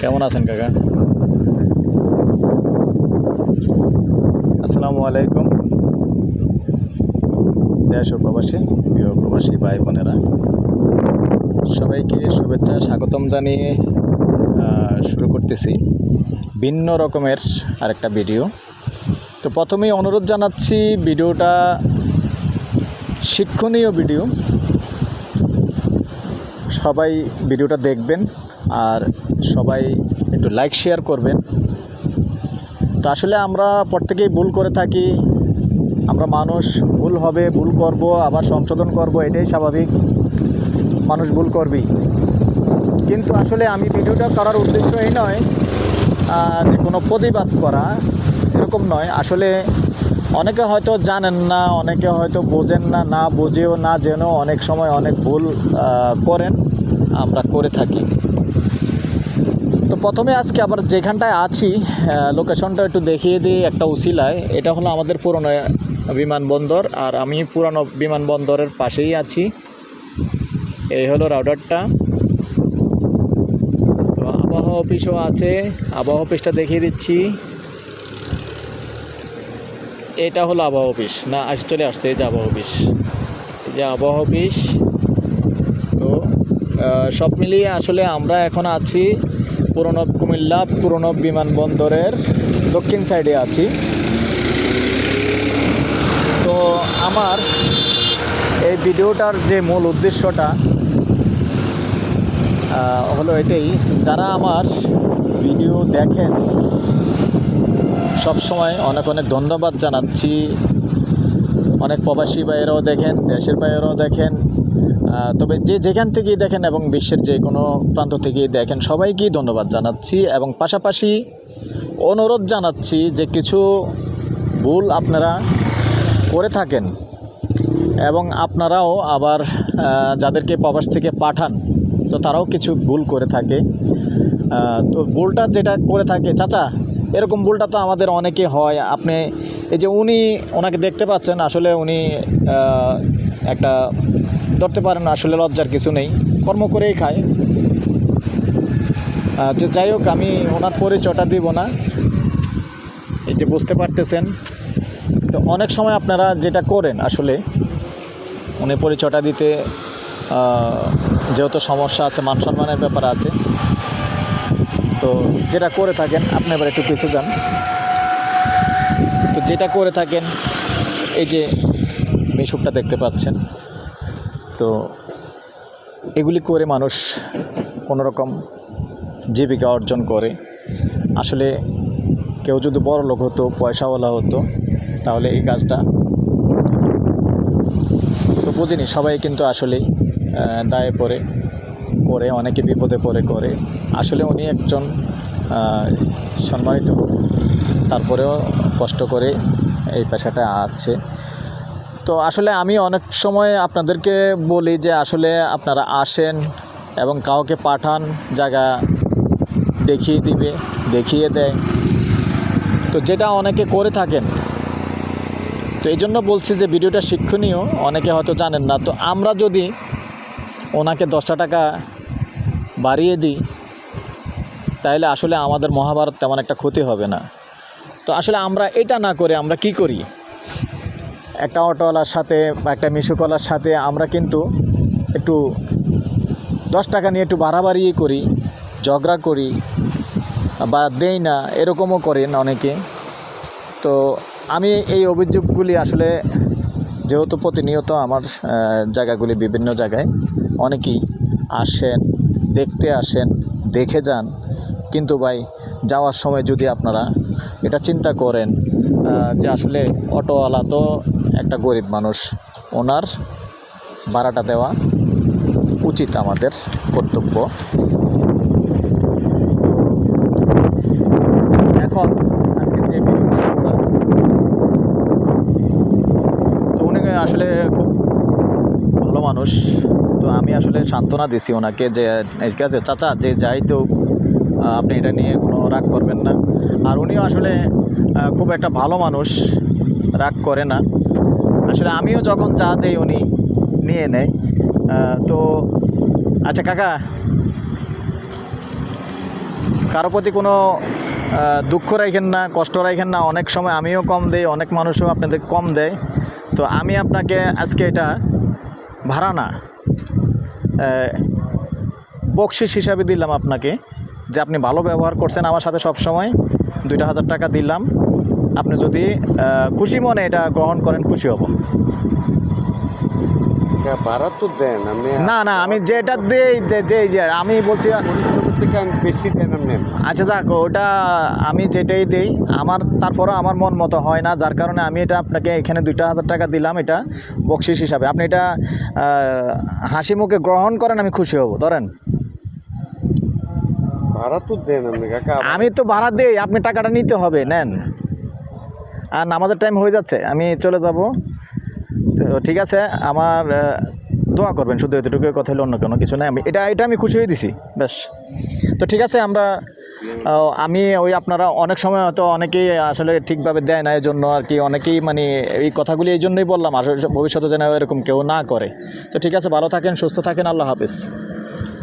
কেমন আছেন কাকা? আসসালামু আলাইকুম দেশ ও প্রবাসী, প্রিয় প্রবাসী ভাই বোনেরা, সবাইকে শুভেচ্ছা, স্বাগতম জানিয়ে শুরু করতেছি ভিন্ন রকমের আরেকটা ভিডিও। তো প্রথমেই অনুরোধ জানাচ্ছি, ভিডিওটা শিক্ষণীয় ভিডিও সবাই ভিডিওটা দেখবেন আর সবাই একটু লাইক শেয়ার করবেন। তো আসলে আমরা প্রত্যেকেই ভুল করে থাকি। আমরা মানুষ, ভুল হবে, ভুল করব, আবার সংশোধন করব, এটাই স্বাভাবিক। মানুষ ভুল করবেই। কিন্তু আসলে আমি ভিডিওটা করার উদ্দেশ্য এই নয় যে কোনো প্রতিবাদ করা, এরকম নয়। আসলে অনেকে হয়তো জানেন না, অনেকে হয়তো বোঝেন না না বুঝেও না জেনেও অনেক সময় অনেক ভুল করেন। আমরা করে থাকি। তো প্রথমে আজকে আবার যেখানটায় আছি লোকেশনটা একটু দেখিয়ে দিই একটা উসিলায়। এটা হলো আমাদের পুরনো বিমানবন্দর, আর আমি পুরানো বিমানবন্দরের পাশেই আছি। এই হলো রাউডারটা তো আবহাওয়া অফিসও আছে, আবহাওয়া অফিসটা দেখিয়ে দিচ্ছি। এটা হলো আবহাওয়া অফিস। না আস চলে আসছে, এই যে আবহাওয়া অফিস। এই যে আবহাওয়া অফিস। সব মিলিয়ে আসলে আমরা এখন আছি পুরনো কুমিল্লা, পুরনো বিমানবন্দরের দক্ষিণ সাইডে আছি। তো আমার এই ভিডিওটার যে মূল উদ্দেশ্যটা হলো এটাই, যারা আমার ভিডিও দেখেন সব সময় অনেক অনেক ধন্যবাদ জানাচ্ছি। অনেক প্রবাসী ভাইয়েরাও দেখেন, দেশের ভাইয়েরাও দেখেন তবে যে যেখান থেকেই দেখেন এবং বিশ্বের যে কোনো প্রান্ত থেকেই দেখেন, সবাইকেই ধন্যবাদ জানাচ্ছি এবং পাশাপাশি অনুরোধ জানাচ্ছি যে কিছু ভুল আপনারা করে থাকেন এবং আপনারাও আবার যাদেরকে প্রবাস থেকে পাঠান, তো তারাও কিছু ভুল করে থাকে। তো ভুলটা যেটা করে থাকে, চাচা, এরকম ভুলটা তো আমাদের অনেকে হয়। আপনি এই যে উনি, ওনাকে দেখতে পাচ্ছেন, আসলে উনি একটা ধরতে পারেন আসলে লজ্জার কিছু নেই। কর্ম করেই খায়। যে যাই হোক, আমি ওনার পরিচয়টা দিব না। এই যে বুঝতে পারতেছেন। তো অনেক সময় আপনারা যেটা করেন আসলে, উনি পরিচয়টা দিতে যেহেতু সমস্যা আছে, মান সম্মানের ব্যাপার আছে, তো যেটা করে থাকেন, আপনি এবার একটু পিছিয়ে যান। তো যেটা করে থাকেন, এই যে মিশুকটা দেখতে পাচ্ছেন। তো এগুলি করে মানুষ কোনো রকম জীবিকা অর্জন করে। আসলে কেউ যদি বড় লোক হতো পয়সাওয়ালা হতো তাহলে এই কাজটা তো বুঝিনি। সবাই কিন্তু আসলেই আহ, দায়ে পড়ে করে অনেকে বিপদে পড়ে করে। আসলে উনি একজন সম্মানিত তারপরেও কষ্ট করে এই পেশাটা আছে। তো আসলে আমি অনেক সময় আপনাদেরকে বলি যে আসলে আপনারা আসেন এবং কাউকে পাঠান, জায়গা দেখিয়ে দিবে, দেখিয়ে দেয়। তো যেটা অনেকে করে থাকেন। তো এই জন্য বলছি যে ভিডিওটা শিক্ষণীয়, অনেকে হয়তো জানেন না। তো আমরা যদি ওনাকে দশটা টাকা বাড়িয়ে দিই, তাহলে আসলে আমাদের মহাভারত তেমন একটা ক্ষতি হবে না। তো আসলে আমরা এটা না করে আমরা কি করি? একটা অটোওয়ালার সাথে বা একটা মিশুকলার সাথে আমরা কিন্তু একটু দশ টাকা নিয়ে একটু বাড়াবাড়ি করি, ঝগড়া করি বা দেই না, এরকমও করেন অনেকে। তো আমি এই অভিযোগগুলি আসলে যেহেতু প্রতিনিয়ত আমার জায়গাগুলি বিভিন্ন জায়গায় অনেকেই আসেন, দেখতে আসেন, দেখে যান। কিন্তু ভাই, যাওয়ার সময় যদি আপনারা এটা চিন্তা করেন যে আসলে অটোওয়ালা তো একটা গরিব মানুষ, ওনার ভাড়াটা দেওয়া উচিত আমাদের কর্তব্য। এখন আজকে যে তো উনি আসলে খুব ভালো মানুষ। তো আমি আসলে সান্ত্বনা দিছি ওনাকে যে ঠিক আছে চাচা, যে যাই তো আপনি এটা নিয়ে কোনো রাগ করবেন না। আর উনিও আসলে খুব একটা ভালো মানুষ, রাগ করে না। আসলে আমিও যখন যা দেই উনি নিয়ে নেয়। তো আচ্ছা কাকা, কারও প্রতি কোনো দুঃখ রাখেন না, কষ্ট রাখেন না, অনেক সময় আমিও কম দেই, অনেক মানুষও আপনাদের কম দেয়। তো আমি আপনাকে আজকে এটা ভাড়া না বকশিস হিসাবে দিলাম আপনাকে, যে আপনি ভালো ব্যবহার করছেন। আমার সাথে সব সময় দুইটা হাজার টাকা দিলাম। আপনি যদি খুশি মনে এটা গ্রহণ করেন খুশি হব। ভাড়া তো দেন না না আমি যেটা দেই যেই যে আমি বলছি বেশি দেন আপনি আচ্ছা যাক ওটা আমি যেটাই দেই আমার তারপরও আমার মন মতো হয় না যার কারণে আমি এটা আপনাকে এখানে দুইটা হাজার টাকা দিলাম এটা বকশিস হিসাবে। আপনি এটা হাসি মুখে গ্রহণ করেন আমি খুশি হব ধরেন। ভাড়া তো দেন আপনি কাকা। আমি তো ভাড়া দিই আপনি টাকাটা নিতে হবে নেন। আর নামাজের টাইম হয়ে যাচ্ছে, আমি চলে যাব। তো ঠিক আছে, আমার দোয়া করবেন, শুধু এতটুকু কথা হলো অন্য কোনো কিছু নাই আমি এটা এটা আমি খুশি হয়ে দিছি বেশ তো ঠিক আছে, আমরা আমি ওই আপনারা অনেক সময় হয়তো অনেকেই আসলে ঠিকভাবে দেয় না এই জন্য আর কি, অনেকেই মানে এই কথাগুলি এই জন্যই বললাম, আসলে ভবিষ্যতে যেন এরকম কেউ না করে। তো ঠিক আছে, ভালো থাকেন, সুস্থ থাকেন, আল্লাহ হাফিজ।